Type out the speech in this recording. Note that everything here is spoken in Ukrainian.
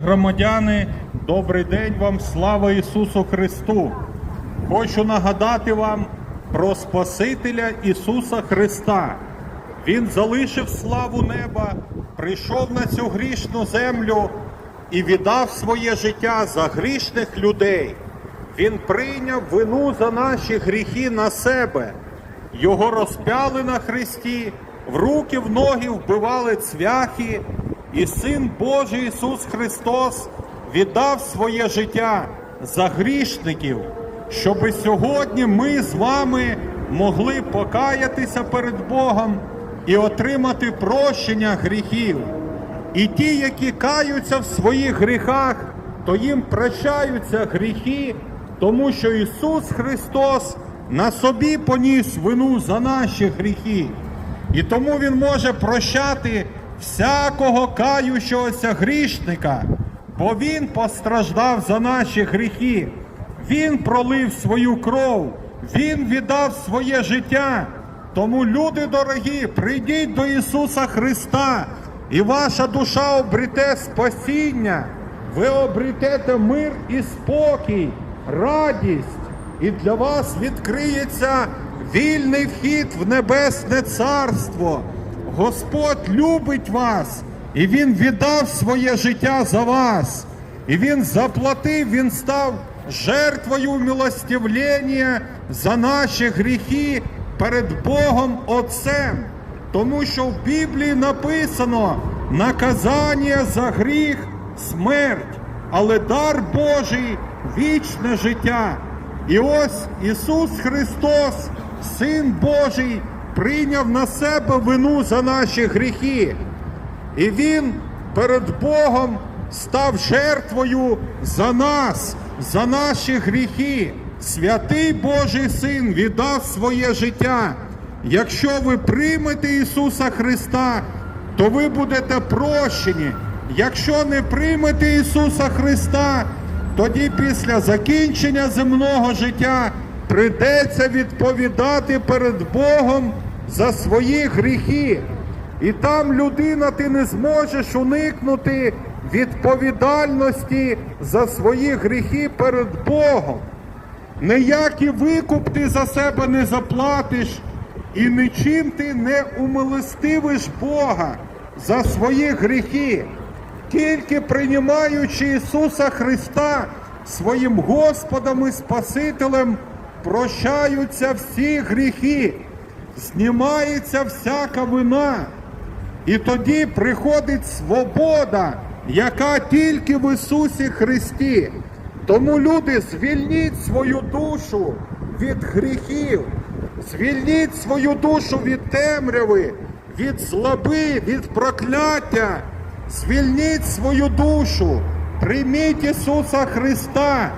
Громадяни, добрий день вам, слава Ісусу Христу! Хочу нагадати вам про Спасителя Ісуса Христа. Він залишив славу неба, прийшов на цю грішну землю і віддав своє життя за грішних людей. Він прийняв вину за наші гріхи на себе. Його розпяли на хресті, в руки, в ноги вбивали цвяхи, і Син Божий Ісус Христос віддав своє життя за грішників, щоби сьогодні ми з вами могли покаятися перед Богом і отримати прощення гріхів. І ті, які каються в своїх гріхах, то їм прощаються гріхи, тому що Ісус Христос на собі поніс вину за наші гріхи. І тому Він може прощати всякого каючогося грішника, бо Він постраждав за наші гріхи. Він пролив свою кров, Він віддав своє життя. Тому, люди дорогі, прийдіть до Ісуса Христа, і ваша душа обрете спасіння, ви обретете мир і спокій, радість, і для вас відкриється вільний вхід в небесне царство. Господь любить вас, і Він віддав своє життя за вас. І Він заплатив, Він став жертвою милостивлення за наші гріхи перед Богом Отцем. Тому що в Біблії написано наказання за гріх смерть, але дар Божий вічне життя. І ось Ісус Христос, Син Божий, прийняв на себе вину за наші гріхи. І Він перед Богом став жертвою за нас, за наші гріхи. Святий Божий Син віддав своє життя. Якщо ви приймете Ісуса Христа, то ви будете прощені. Якщо не приймете Ісуса Христа, тоді після закінчення земного життя прийдеться відповідати перед Богом за свої гріхи. І там людина ти не зможеш уникнути відповідальності за свої гріхи перед Богом. Ніякий викуп ти за себе не заплатиш, і нічим ти не умилостивиш Бога за свої гріхи. Тільки приймаючи Ісуса Христа своїм Господом і Спасителем, прощаються всі гріхи, знімається всяка вина. І тоді приходить свобода, яка тільки в Ісусі Христі. Тому люди, звільніть свою душу від гріхів, звільніть свою душу від темряви, від злоби, від прокляття. Звільніть свою душу, прийміть Ісуса Христа